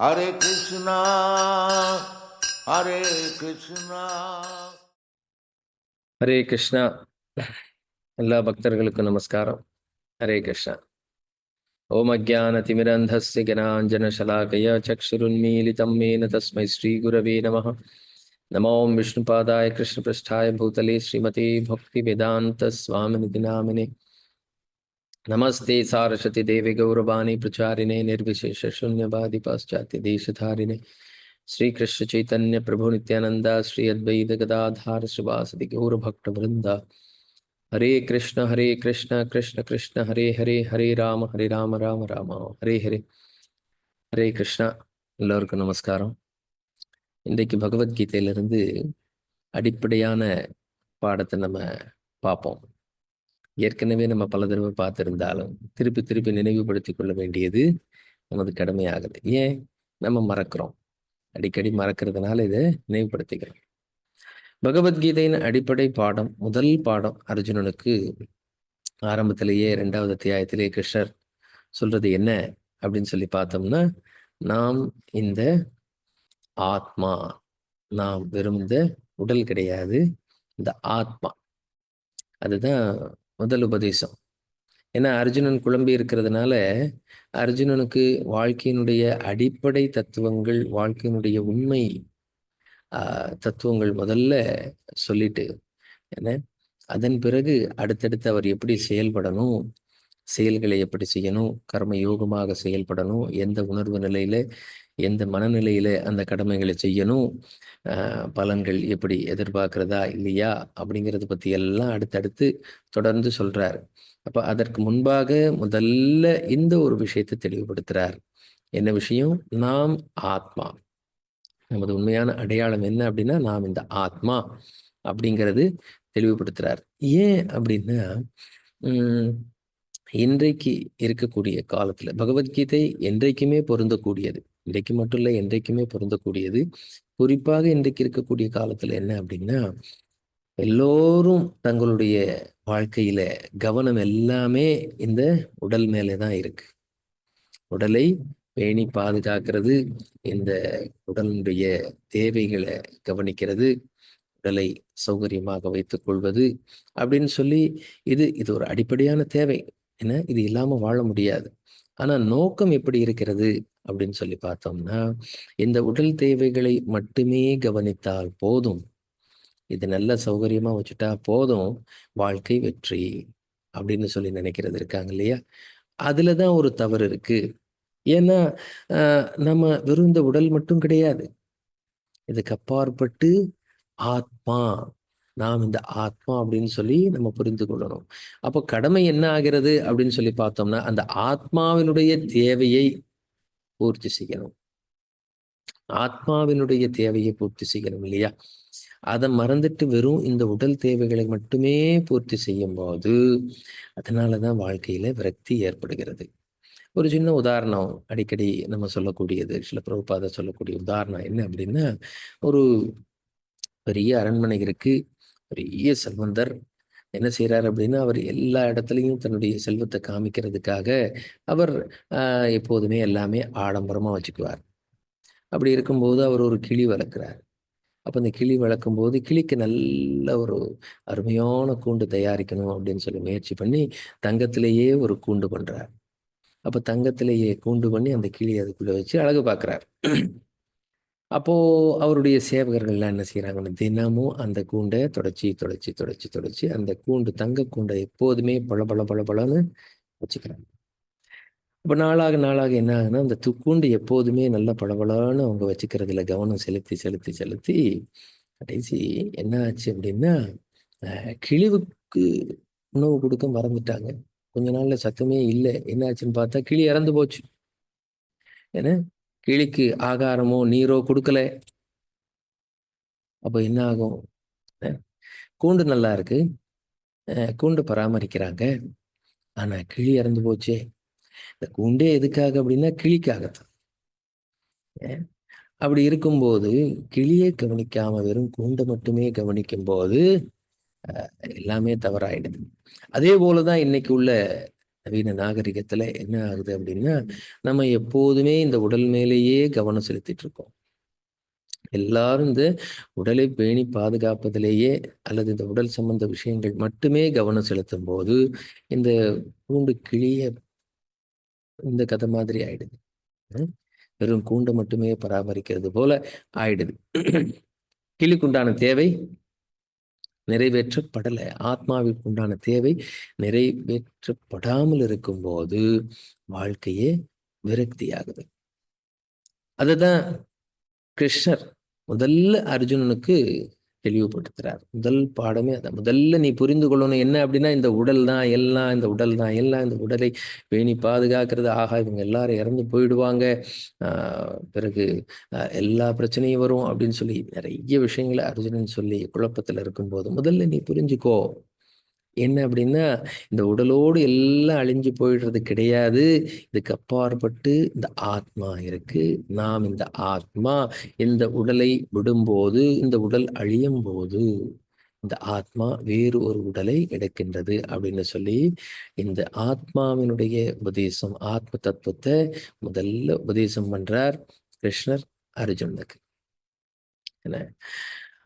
हरे कृष्णा हरे कृष्णा। हरे कृष्णा एल भक्त नमस्कार हरे कृष्ण ओम अज्ञान तिमिरंधस्य ज्ञानांजन शलाकय चक्षुरुन्मीलितं येन तस्मै श्री गुरवे नमः नमो विष्णुपादाय कृष्णपृष्ठाय भूतले श्रीमते भक्तिवेदान्तस्वामिनिति नामिने नामिने नमस्ते सारस्वती देवी गौरवाणी प्रचारिणे निर्विशेषशून्यवादि पाश्चात्यदेशधारिणे श्रीकृष्ण चैतन्य प्रभु नित्यानंद श्री अद्वैत गदाधार श्रीवासदि गौरभक्तवृंद हरे कृष्ण हरे कृष्ण कृष्ण कृष्ण हरे हरे हरे राम हरे राम राम राम हरे हरे ஹரே கிருஷ்ணா எல்லோருக்கும் நமஸ்காரம் இன்றைக்கு பகவத்கீதையிலிருந்து அடிப்படையான பாடத்தை நம்ம பார்ப்போம் ஏற்கனவே நம்ம பல தடவை பார்த்துருந்தாலும் திருப்பி திருப்பி நினைவுபடுத்தி கொள்ள வேண்டியது நமது கடமையாகுது ஏன்? நம்ம மறக்கிறோம். அடிக்கடி மறக்கிறதுனால இதை நினைவுபடுத்திக்கிறோம். பகவத்கீதையின் அடிப்படை பாடம் முதல் பாடம் அர்ஜுனனுக்கு ஆரம்பத்திலேயே ரெண்டாவது அத்தியாயத்திலேயே கிருஷ்ணர் சொல்றது என்ன அப்படின்னு சொல்லி பார்த்தோம்னா நாம் இந்த ஆத்மா நாம் வெறும் இந்த உடல் கிடையாது இந்த ஆத்மா. அதுதான் முதல் உபதேசம். ஏன்னா அர்ஜுனன் குழம்பி இருக்கிறதுனால அர்ஜுனனுக்கு வாழ்க்கையினுடைய அடிப்படை தத்துவங்கள் வாழ்க்கையினுடைய உண்மை ஆஹ், தத்துவங்கள் முதல்ல சொல்லிட்டு என்ன? அதன் பிறகு அடுத்தடுத்து அவர் எப்படி செயல்படணும்? செயல்களை எப்படி செய்யணும்? கர்ம யோகமாக செயல்படணும். எந்த உணர்வு நிலையில எந்த மனநிலையில அந்த கடமைகளை செய்யணும்? ஆஹ், பலன்கள் எப்படி எதிர்பார்க்கிறதா இல்லையா? அப்படிங்கிறத பத்தி எல்லாம் அடுத்தடுத்து தொடர்ந்து சொல்றார். அப்ப அதற்கு முன்பாக முதல்ல இந்த ஒரு விஷயத்தை தெளிவுபடுத்துறார். என்ன விஷயம்? நாம் ஆத்மா. நமது உண்மையான அடையாளம் என்ன அப்படின்னா நாம் இந்த ஆத்மா அப்படிங்கிறது தெளிவுபடுத்துறார். ஏன் அப்படின்னா இன்றைக்கு இருக்கக்கூடிய காலத்துல பகவத்கீதை என்றைக்குமே பொருந்தக்கூடியது. இன்றைக்கு மட்டும் இல்லை என்றைக்குமே பொருந்தக்கூடியது. குறிப்பாக இன்றைக்கு இருக்கக்கூடிய காலத்துல என்ன அப்படின்னா எல்லோரும் தங்களுடைய வாழ்க்கையில கவனம் எல்லாமே இந்த உடல் மேலே தான் இருக்கு. உடலை பேணி பாதுகாக்கிறது இந்த உடலுடைய தேவைகளை கவனிக்கிறது உடலை சௌகரியமாக வைத்துக் கொள்வது அப்படின்னு சொல்லி இது இது ஒரு அடிப்படையான தேவை. ஏன்னா இது இல்லாம வாழ முடியாது. ஆனா நோக்கம் எப்படி இருக்கிறது அப்படின்னு சொல்லி பார்த்தோம்னா இந்த உடல் தேவைகளை மட்டுமே கவனித்தால் போதும். இது நல்ல சௌகரியமா வச்சுட்டா போதும். வாழ்க்கை வெற்றி அப்படின்னு சொல்லி நினைக்கிறது இருக்காங்க இல்லையா? அதுலதான் ஒரு தவறு இருக்கு. ஏன்னா ஆஹ், நம்ம வெறும் இந்த உடல் மட்டும் கிடையாது. இதுக்கு அப்பாற்பட்டு ஆத்மா நாம் இந்த ஆத்மா அப்படின்னு சொல்லி நம்ம புரிந்து கொள்ளணும். அப்போ கடமை என்ன ஆகிறது அப்படின்னு சொல்லி பார்த்தோம்னா அந்த ஆத்மாவினுடைய தேவையை பூர்த்தி செய்யணும். ஆத்மாவினுடைய தேவையை பூர்த்தி செய்யணும் இல்லையா? அதை மறந்துட்டு வெறும் இந்த உடல் தேவைகளை மட்டுமே பூர்த்தி செய்யும் போது அதனாலதான் வாழ்க்கையில விரக்தி ஏற்படுகிறது. ஒரு சின்ன உதாரணம் அடிக்கடி நம்ம சொல்லக்கூடியது சில பிரபுபாத சொல்லக்கூடிய உதாரணம் என்ன அப்படின்னா ஒரு பெரிய அரண்மனை இருக்கு பெரிய செல்வந்தர். என்ன செய்கிறார் அப்படின்னா அவர் எல்லா இடத்துலையும் தன்னுடைய செல்வத்தை காமிக்கிறதுக்காக அவர் ஆஹ், எப்போதுமே எல்லாமே ஆடம்பரமா வச்சுக்குவார். அப்படி இருக்கும்போது அவர் ஒரு கிளி வளர்க்குறார். அப்போ இந்த கிளி வளர்க்கும் போது கிளிக்கு நல்ல ஒரு அருமையான கூண்டு தயாரிக்கணும் அப்படின்னு சொல்லி முயற்சி பண்ணி தங்கத்திலேயே ஒரு கூண்டு பண்ணுறார் அப்போ தங்கத்திலேயே கூண்டு பண்ணி அந்த கிளி அதுக்குள்ள வச்சு அழகு பார்க்குறார் அப்போ அவருடைய சேவகர்கள்லாம் என்ன செய்றாங்கன்னா தினமும் அந்த கூண்டை தொடச்சி தொடச்சி தொடச்சி தொடச்சி அந்த கூண்டு தங்க கூண்டை எப்போதுமே பல பல பல பலன்னு வச்சுக்கிறாங்க. அப்போ நாளாக நாளாக என்ன ஆகுதுன்னா அந்த துக்கூண்டு எப்போதுமே நல்ல பளபளன்னு அவங்க வச்சுக்கிறதுல கவனம் செலுத்தி செலுத்தி செலுத்தி கடைசி என்ன ஆச்சு அப்படின்னா கிழிவுக்கு உணவு கொடுக்க மறந்துட்டாங்க. கொஞ்ச நாள்ல சத்தமே இல்லை. என்ன ஆச்சுன்னு பார்த்தா கிளி இறந்து போச்சு. ஏன்னா கிளிக்கு ஆகாரமோ நீரோ கொடுக்கல. அப்போ என்ன ஆகும்? அஹ், கூண்டு நல்லா இருக்கு. அஹ், கூண்டு பராமரிக்கிறாங்க. ஆனா கிளி இறந்து போச்சே. இந்த கூண்டே எதுக்காக அப்படின்னா கிளிக்காகத்தான். அஹ், அப்படி இருக்கும்போது கிளியை கவனிக்காம வெறும் கூண்டை மட்டுமே கவனிக்கும் போது எல்லாமே தவறாயிடுது. அதே போலதான் இன்னைக்கு உள்ள நவீன நாகரிகத்துல என்ன ஆகுது அப்படின்னா நம்ம எப்போதுமே இந்த உடல் மேலேயே கவனம் செலுத்திட்டு இருக்கோம். எல்லாரும் இந்த உடலை பேணி பாதுகாப்பதிலேயே அல்லது இந்த உடல் சம்பந்த விஷயங்கள் மட்டுமே கவனம் செலுத்தும் போது இந்த கூண்டு கிளிய இந்த கதை மாதிரி ஆயிடுது. வெறும் கூண்டை மட்டுமே பராமரிக்கிறது போல ஆயிடுது. கிளிக்குண்டான தேவை நிறைவேற்றப்படலை. ஆத்மாவிற்கு உண்டான தேவை நிறைவேற்றப்படாமல் இருக்கும்போது வாழ்க்கையே விரக்தியாகுது. அதுதான் கிருஷ்ணர் முதல்ல அர்ஜுனனுக்கு தெளிவுபடுத்துறார். முதல் பாடமே அதான். முதல்ல நீ புரிந்து கொள்ளணும் என்ன அப்படின்னா இந்த உடல் தான் எல்லாம் இந்த உடல் தான் எல்லாம் இந்த உடலை பேணி பாதுகாக்கிறது. ஆகா இவங்க எல்லாரும் இறந்து போயிடுவாங்க. ஆஹ் பிறகு ஆஹ் எல்லா பிரச்சனையும் வரும் அப்படின்னு சொல்லி நிறைய விஷயங்களை அர்ஜுனன் சொல்லி குழப்பத்துல இருக்கும்போது முதல்ல நீ புரிஞ்சுக்கோ. என்ன அப்படின்னா இந்த உடலோடு எல்லாம் அழிஞ்சு போயிடுறது கிடையாது. இதுக்கு அப்பாற்பட்டு இந்த ஆத்மா இருக்கு. நாம் இந்த ஆத்மா இந்த உடலை விடும்போது இந்த உடல் அழியும் போது இந்த ஆத்மா வேறு ஒரு உடலை எடுக்கின்றது அப்படின்னு சொல்லி இந்த ஆத்மாவினுடைய உபதேசம் ஆத்ம தத்துவத்தை முதல்ல உபதேசம் பண்றார் கிருஷ்ணர் அர்ஜுனுக்கு என்ன?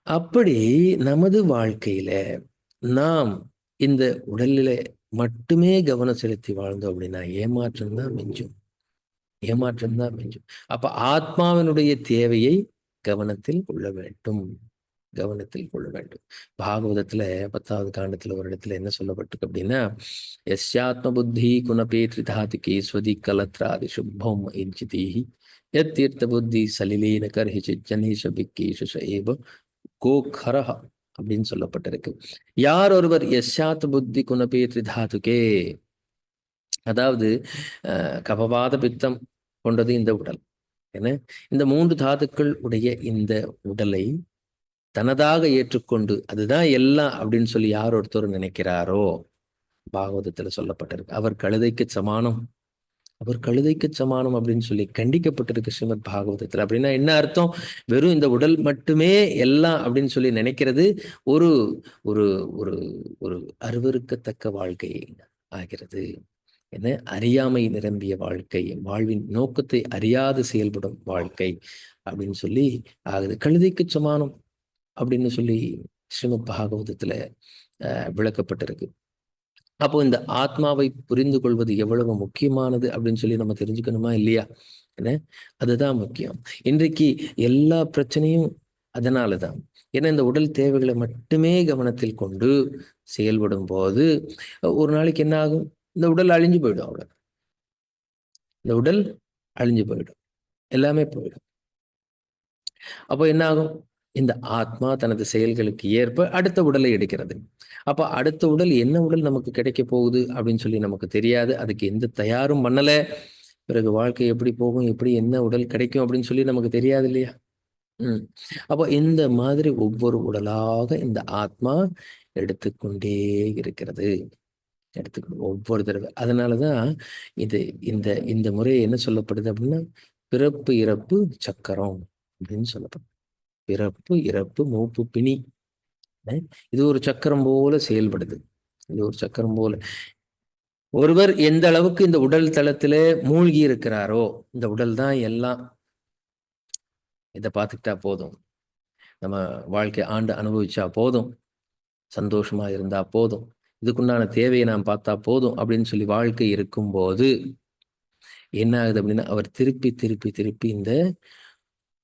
அப்படி நமது வாழ்க்கையில நாம் இந்த உடலில மட்டுமே கவனம் செலுத்தி வாழ்ந்தோம் அப்படின்னா ஏமாற்றம் தான் மிஞ்சும். ஏமாற்றம் தான் மிஞ்சும். அப்ப ஆத்மாவினுடைய தேவையை கவனத்தில் கொள்ள வேண்டும். கவனத்தில் கொள்ள வேண்டும். பாகவதத்துல பத்தாவது காண்டத்துல ஒரு இடத்துல என்ன சொல்லப்பட்டிருக்கு அப்படின்னா எஸ்யாத்ம புத்தி குணபே திரிதாதிகே ஸ்வதி கலத்ராதி சுப்பம் இஞ்சிதீஹி எத் தீர்த்த புத்தி சலிலீன கர்ஹி ஜனேஷ பிக்கேஷு ஏவ கோகரஹ. அப்படின்னு சொல்லப்பட்டிருக்கு. யார் ஒருவர் எஷாத் புத்தி குணபே திரிதாதுகே அதாவது அஹ், கபவாத பித்தம் கொண்டது இந்த உடல். என்ன? இந்த மூன்று தாதுக்கள் உடைய இந்த உடலை தனதாக ஏற்றுக்கொண்டு அதுதான் எல்லாம் அப்படின்னு சொல்லி யார் ஒருத்தர் நினைக்கிறாரோ? பாகவதத்துல சொல்லப்பட்டிருக்கு. அவர் கழுதைக்கு சமானம் அவர் கழுதைக்கு சமானம் அப்படின்னு சொல்லி கண்டிக்கப்பட்டிருக்கு ஸ்ரீமத் பாகவதத்துல. அப்படின்னா என்ன அர்த்தம்? வெறும் இந்த உடல் மட்டுமே எல்லாம் அப்படின்னு சொல்லி நினைக்கிறது ஒரு ஒரு ஒரு ஒரு அருவருக்கத்தக்க வாழ்க்கை ஆகிறது. என்ன? அறியாமை நிரம்பிய வாழ்க்கை வாழ்வின் நோக்கத்தை அறியாது செயல்படும் வாழ்க்கை அப்படின்னு சொல்லி ஆகுது. கழுதைக்கு சமானம் அப்படின்னு சொல்லி ஸ்ரீமத் பாகவதத்துல அஹ், விளக்கப்பட்டிருக்கு. அப்போ இந்த ஆத்மாவை புரிந்து கொள்வது எவ்வளவு முக்கியமானது அப்படின்னு சொல்லி நம்ம தெரிஞ்சுக்கணுமா இல்லையா? என்ன? அதுதான் முக்கியம். இன்றைக்கு எல்லா பிரச்சனையும் அதனால தான் ஏன்னா இந்த உடல் தேவைகளை மட்டுமே கவனத்தில் கொண்டு செயல்படும் போது ஒரு நாளைக்கு என்ன ஆகும்? இந்த உடல் அழிஞ்சு போயிடும் அவ்வளோ இந்த உடல் அழிஞ்சு போயிடும். எல்லாமே போயிடும். அப்போ என்ன ஆகும்? இந்த ஆத்மா தனது செயல்களுக்கு ஏற்ப அடுத்த உடலை எடுக்கிறது. அப்ப அடுத்த உடல் என்ன உடல் நமக்கு கிடைக்க போகுது அப்படின்னு சொல்லி நமக்கு தெரியாது. அதுக்கு எந்த தயாரும் பண்ணல. பிறகு வாழ்க்கை எப்படி போகும் எப்படி என்ன உடல் கிடைக்கும் அப்படின்னு சொல்லி நமக்கு தெரியாது இல்லையா? ம். அப்போ இந்த மாதிரி ஒவ்வொரு உடலாக இந்த ஆத்மா எடுத்துக்கொண்டே இருக்கிறது. எடுத்துக்கணும் ஒவ்வொரு தடவை. அதனாலதான் இது இந்த இந்த முறை என்ன சொல்லப்படுது அப்படின்னா பிறப்பு இறப்பு சக்கரம் அப்படின்னு சொல்லப்படுது. பிறப்பு இறப்பு மூப்பு பிணி. அஹ் இது ஒரு சக்கரம் போல செயல்படுது. இது ஒரு சக்கரம் போல. ஒருவர் எந்த அளவுக்கு இந்த உடல் தளத்துல மூழ்கி இருக்கிறாரோ இந்த உடல் தான் எல்லாம். இதை பார்த்துக்கிட்டா போதும். நம்ம வாழ்க்கை ஆண்டு அனுபவிச்சா போதும். சந்தோஷமா இருந்தா போதும். இதுக்குண்டான தேவையை நாம் பார்த்தா போதும் அப்படின்னு சொல்லி வாழ்க்கை இருக்கும்போது என்ன ஆகுது அப்படின்னா அவர் திருப்பி திருப்பி திருப்பி இந்த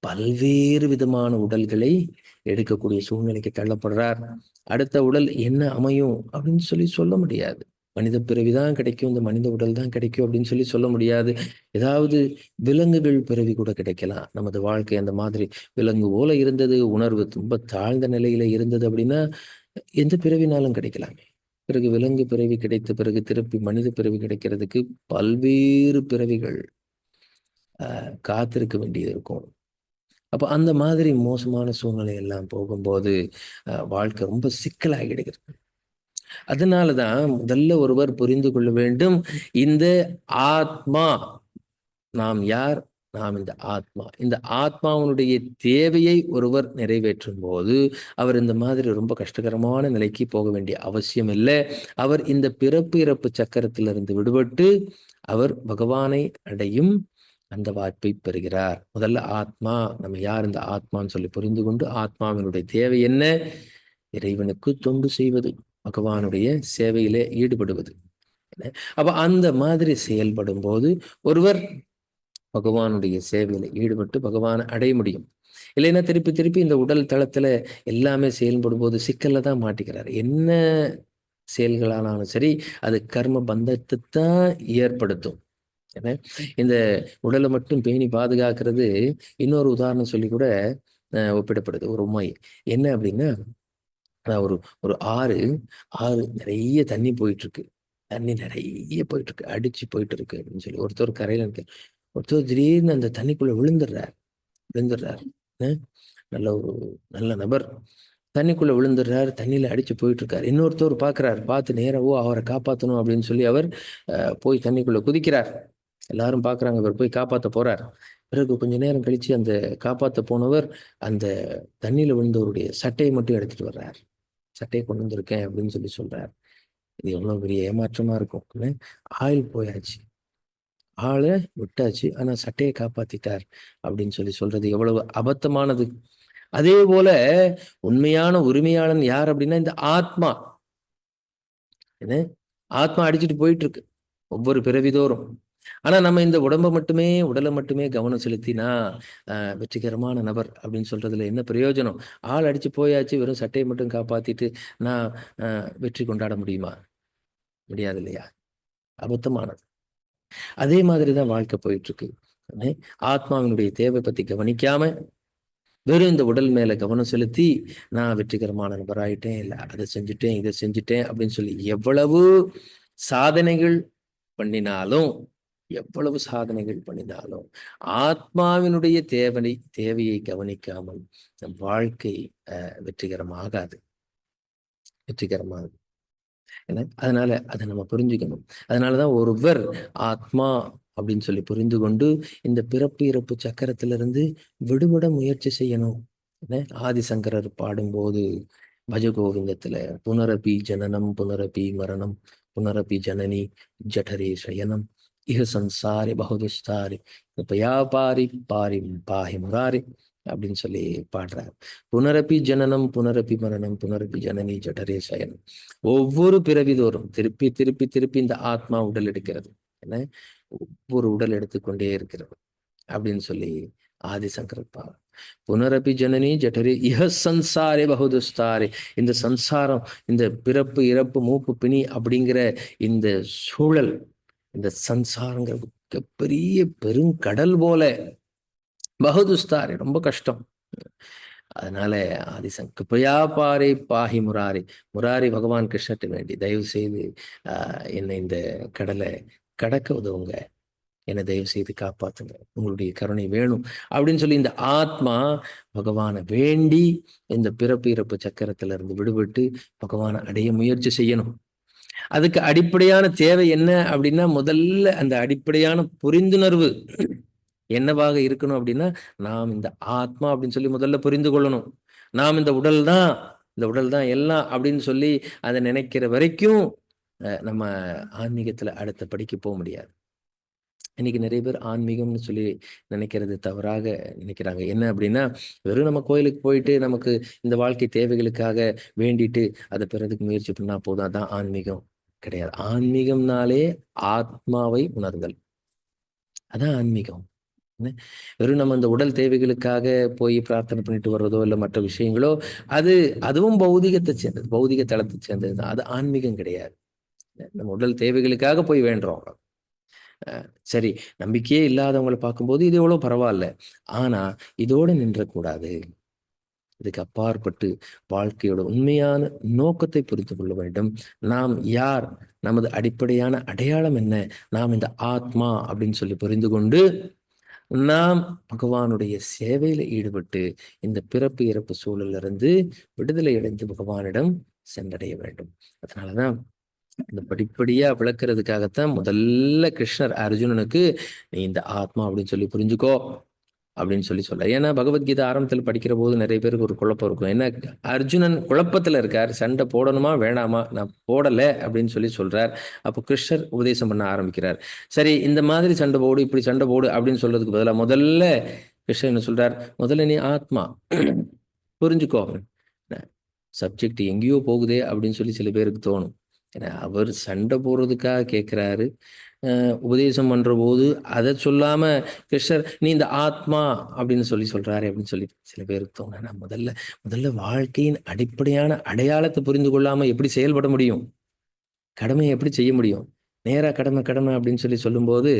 பல்வேறு விதமான உடல்களை எடுக்கக்கூடிய சூழ்நிலைக்கு தள்ளப்படுறார். அடுத்த உடல் என்ன அமையும் அப்படின்னு சொல்லி சொல்ல முடியாது. மனித பிறவிதான் கிடைக்கும். இந்த மனித உடல் தான் கிடைக்கும் அப்படின்னு சொல்லி சொல்ல முடியாது. ஏதாவது விலங்குகள் பிறவி கூட கிடைக்கலாம். நமது வாழ்க்கை அந்த மாதிரி விலங்கு போல இருந்தது உணர்வு ரொம்ப தாழ்ந்த நிலையில இருந்தது அப்படின்னா எந்த பிறவினாலும் கிடைக்கலாமே. பிறகு விலங்கு பிறவி கிடைத்த பிறகு திருப்பி மனித பிறவி கிடைக்கிறதுக்கு பல்வேறு பிறவிகள் ஆஹ் காத்திருக்க வேண்டியது இருக்கும். அப்போ அந்த மாதிரி மோசமான சூழ்நிலை எல்லாம் போகும்போது வாழ்க்கை ரொம்ப சிக்கலாகிடுகிறது. அதனாலதான் முதல்ல ஒருவர் புரிந்து கொள்ள வேண்டும் இந்த ஆத்மா நாம் யார்? நாம் இந்த ஆத்மா. இந்த ஆத்மாவினுடைய தேவையை ஒருவர் நிறைவேற்றும் போது அவர் இந்த மாதிரி ரொம்ப கஷ்டகரமான நிலைக்கு போக வேண்டிய அவசியம் இல்லை. அவர் இந்த பிறப்பு இறப்பு சக்கரத்திலிருந்து விடுபட்டு அவர் பகவானை அடையும் அந்த வாய்ப்பை பெறுகிறார். முதல்ல ஆத்மா நம்ம யார் இந்த ஆத்மான்னு சொல்லி புரிந்து கொண்டு ஆத்மாவினுடைய தேவை என்ன? இறைவனுக்கு தொண்டு செய்வது பகவானுடைய சேவையிலே ஈடுபடுவது. அப்ப அந்த மாதிரி செயல்படும் போது ஒருவர் பகவானுடைய சேவையில ஈடுபட்டு பகவானை அடைய முடியும். இல்லைன்னா திருப்பி திருப்பி இந்த உடல் தளத்துல எல்லாமே செயல்படும் போது சிக்கல்ல தான் மாட்டிக்கிறார். என்ன செயல்களானாலும் சரி அது கர்ம பந்தத்தை தான் ஏற்படுத்தும். இந்த உடலை மட்டும் பேணி பாதுகாக்கிறது இன்னொரு உதாரணம் சொல்லி கூட அஹ், ஒப்பிடப்படுது. ஒரு உண்மை என்ன அப்படின்னா ஒரு ஒரு ஆறு ஆறு நிறைய தண்ணி போயிட்டு இருக்கு தண்ணி நிறைய போயிட்டு இருக்கு அடிச்சு போயிட்டு இருக்கு அப்படின்னு சொல்லி ஒருத்தர் கரையில இருக்கு ஒருத்தர் திடீர்னு அந்த தண்ணிக்குள்ள விழுந்துடுறார். விழுந்துடுறார். அஹ், நல்ல ஒரு நல்ல நபர். தண்ணிக்குள்ள விழுந்துடுறாரு. தண்ணியில அடிச்சு போயிட்டு இருக்காரு இன்னொருத்தவர் பாக்குறாரு பார்த்து நேரா ஓ அவரை காப்பாத்தணும் அப்படின்னு சொல்லி அவர் போய் தண்ணிக்குள்ள குதிக்கிறார். எல்லாரும் பார்க்குறாங்க இவர் போய் காப்பாற்ற போகிறார் பிறகு கொஞ்ச நேரம் கழிச்சு அந்த காப்பாற்ற போனவர் அந்த தண்ணியில் விழுந்தவருடைய சட்டையை மட்டும் எடுத்துட்டு வர்றார். சட்டையை கொண்டு வந்திருக்கேன் அப்படின்னு சொல்லி சொல்கிறார் இது எவ்வளவு பெரிய ஏமாற்றமா இருக்கும். ஆயில் போயாச்சு. ஆளை விட்டாச்சு. ஆனா சட்டையை காப்பாத்திட்டார் அப்படின்னு சொல்லி சொல்றது எவ்வளவு அபத்தமானது. அதே போல உண்மையான உரிமையாளன் யார் அப்படின்னா இந்த ஆத்மா. என்ன? ஆத்மா அடிச்சுட்டு போயிட்டு இருக்கு. ஒவ்வொரு பிறவிதோறும். ஆனா நம்ம இந்த உடம்பை மட்டுமே உடலை மட்டுமே கவனம் செலுத்தினா ஆஹ், வெற்றிகரமான நபர் அப்படின்னு சொல்றதுல என்ன பிரயோஜனம்? ஆள் அடிச்சு போயாச்சு வெறும் சட்டையை மட்டும் காப்பாத்திட்டு நான் வெற்றி கொண்டாட முடியுமா? முடியாது இல்லையா? அபத்தமானது. அதே மாதிரிதான் வாழ்க்கை போயிட்டு இருக்கு ஆத்மாவினுடைய தேவை பத்தி கவனிக்காம வெறும் இந்த உடல் மேல கவனம் செலுத்தி நான் வெற்றிகரமான நபராயிட்டேன் இல்லை அதை செஞ்சுட்டேன் இதை செஞ்சுட்டேன் அப்படின்னு சொல்லி எவ்வளவு சாதனைகள் பண்ணினாலும் எவ்வளவு சாதனைகள் பண்ணினாலும் ஆத்மாவினுடைய தேவனை தேவையை கவனிக்காமல் நம் வாழ்க்கை அஹ், வெற்றிகரமாகாது. வெற்றிகரமாகும் அதனால அதை நம்ம புரிஞ்சுக்கணும். அதனாலதான் ஒருவர் ஆத்மா அப்படின்னு சொல்லி புரிந்து கொண்டு இந்த பிறப்பு இறப்பு சக்கரத்திலிருந்து விடுபட முயற்சி செய்யணும். என்ன ஆதிசங்கரர் பாடும்போது பஜகோவிந்தத்துல புனரபி ஜனனம் புனரபி மரணம் புனரபி ஜனனி ஜடரே சயனம் இஹ சம்சாரி பகுதுஸ்தாரி கிருபயா பாரி பாரி பாஹி முராரி அப்படின்னு சொல்லி பாடுறாரு புனரபி ஜனனம் புனரபி மரணம் புனரப்பி ஜனனி ஜடரே சயனம் ஒவ்வொரு பிறவிதோறும் திருப்பி திருப்பி திருப்பி இந்த ஆத்மா உடல் எடுக்கிறது என்ன? ஒவ்வொரு உடல் எடுத்துக்கொண்டே இருக்கிறது அப்படின்னு சொல்லி ஆதிசங்கர் பாரு புனரபி ஜனனி ஜடரே இஹ சம்சாரே பகுதுஸ்தாரே இந்த சம்சாரம் இந்த பிறப்பு இறப்பு மூப்பு பிணி அப்படிங்கிற இந்த சூழல் இந்த சம்சாரங்கிறது பெரிய பெருங்கடல் போல. பகதுஸ்தாரி ரொம்ப கஷ்டம். அதனால ஆதிசங் கிருபையா பாரி பாஹி முராரி. முராரி பகவான் கிருஷ்ணர்ட்ட வேண்டி தயவு செய்து ஆஹ் என்னை இந்த கடலை கடக்க உதவுங்க. என்னை தயவு செய்து காப்பாத்துங்க. உங்களுடைய கருணை வேணும். அப்படின்னு சொல்லி இந்த ஆத்மா பகவானை வேண்டி இந்த பிறப்பு இறப்பு சக்கரத்துல இருந்து விடுபட்டு பகவானை அடைய முயற்சி செய்யணும். அதுக்கு அடிப்படையான தேவை என்ன அப்படின்னா முதல்ல அந்த அடிப்படையான புரிந்துணர்வு என்னவாக இருக்கணும் அப்படின்னா நாம் இந்த ஆத்மா அப்படின்னு சொல்லி முதல்ல புரிந்து கொள்ளணும். நாம் இந்த உடல் தான் இந்த உடல் தான் எல்லாம் அப்படின்னு சொல்லி அதை நினைக்கிற வரைக்கும் அஹ், நம்ம ஆன்மீகத்துல அடுத்த படிக்கு போக முடியாது. இன்னைக்கு நிறைய பேர் ஆன்மீகம்னு சொல்லி நினைக்கிறது தவறாக நினைக்கிறாங்க. என்ன அப்படின்னா வெறும் நம்ம கோயிலுக்கு போயிட்டு நமக்கு இந்த வாழ்க்கை தேவைகளுக்காக வேண்டிட்டு அதை பெறதுக்கு முயற்சி பண்ணா போதும். அதான் ஆன்மீகம். கிடையாது. ஆன்மீகம்னாலே ஆத்மாவை உணர்தல். அதான் ஆன்மீகம். என்ன? வெறும் நம்ம இந்த உடல் தேவைகளுக்காக போய் பிரார்த்தனை பண்ணிட்டு வர்றதோ இல்லை மற்ற விஷயங்களோ அது அதுவும் பௌதிகத்தை சேர்ந்தது. பௌதிக தளத்தை சேர்ந்தது தான். அது ஆன்மீகம் கிடையாது. நம்ம உடல் தேவைகளுக்காக போய் வேண்டுறோம் சரி. நம்பிக்கையே இல்லாதவங்களை பார்க்கும்போது இது எவ்வளோ பரவாயில்ல. ஆனா இதோட நின்றக்கூடாது. இதுக்கு அப்பாற்பட்டு வாழ்க்கையோட உண்மையான நோக்கத்தை புரிந்து கொள்ள வேண்டும். நாம் யார்? நமது அடிப்படையான அடையாளம் என்ன? நாம் இந்த ஆத்மா அப்படின்னு சொல்லி புரிந்து கொண்டு நாம் பகவானுடைய சேவையில ஈடுபட்டு இந்த பிறப்பு இறப்பு சூழல்ல இருந்து விடுதலை அடைந்து பகவானிடம் சென்றடைய வேண்டும். அதனாலதான் இந்த படிப்படியா விளக்குறதுக்காகத்தான் முதல்ல கிருஷ்ணர் அர்ஜுனனுக்கு நீ இந்த ஆத்மா அப்படின்னு சொல்லி புரிஞ்சுக்கோ. அப்படின்னு சொல்லி சொல்ல ஏன்னா பகவத்கீதை ஆரம்பத்தில் படிக்கிற போது நிறைய பேருக்கு ஒரு குழப்பம் இருக்கும். ஏன்னா அர்ஜுனன் குழப்பத்துல இருக்கார் சண்டை போடணுமா வேணாமா? நான் போடலை அப்படின்னு சொல்லி சொல்றார். அப்போ கிருஷ்ணர் உபதேசம் பண்ண ஆரம்பிக்கிறார். சரி இந்த மாதிரி சண்டை போடு இப்படி சண்டை போடு அப்படின்னு சொல்றதுக்கு பதிலாக முதல்ல கிருஷ்ணர் என்ன சொல்றார்? முதல்ல நீ ஆத்மா புரிஞ்சுக்கோ. சப்ஜெக்ட் எங்கேயோ போகுதே அப்படின்னு சொல்லி சில பேருக்கு தோணும். ஏன்னா அவர் சண்டை போடுறதுக்காக கேட்குறாரு உபதேசம் பண்ற போது அதை சொல்லாம கிருஷ்ணர் நீ இந்த ஆத்மா அப்படின்னு சொல்லி சொல்றாரு அப்படின்னு சொல்லி சில பேருக்கு தோணும் நான் முதல்ல முதல்ல வாழ்க்கையின் அடிப்படையான அடையாளத்தை புரிந்து கொள்ளாம எப்படி செயல்பட முடியும்? கடமையை எப்படி செய்ய முடியும்? நேராக கடமை கடமை அப்படின்னு சொல்லி சொல்லும்போது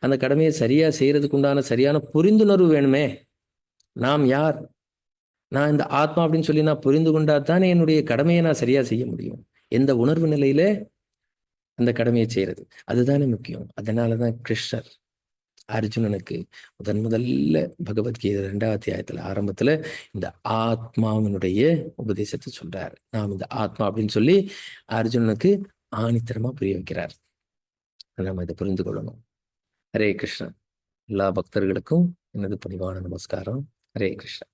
அந்த கடமையை சரியா செய்யறதுக்கு உண்டான சரியான புரிந்துணர்வு வேணுமே. நாம் யார்? நான் இந்த ஆத்மா அப்படின்னு சொல்லி நான் புரிந்து கொண்டா தானே என்னுடைய கடமையை நான் சரியா செய்ய முடியும்? எந்த உணர்வு நிலையில அந்த கடமையை செய்யறது அதுதானே முக்கியம். அதனாலதான் கிருஷ்ணர் அர்ஜுனனுக்கு முதன் முதல்ல பகவத்கீதை ரெண்டாவது அத்தியாயத்துல ஆரம்பத்துல இந்த ஆத்மாவினுடைய உபதேசத்தை சொல்றாரு. நாம் இந்த ஆத்மா அப்படின்னு சொல்லி அர்ஜுனனுக்கு ஆணித்தரமா புரிய வைக்கிறார். நம்ம இதை புரிந்து கொள்ளணும். ஹரே கிருஷ்ணன். எல்லா பக்தர்களுக்கும் எனது பணிவான நமஸ்காரம். ஹரே கிருஷ்ணன்.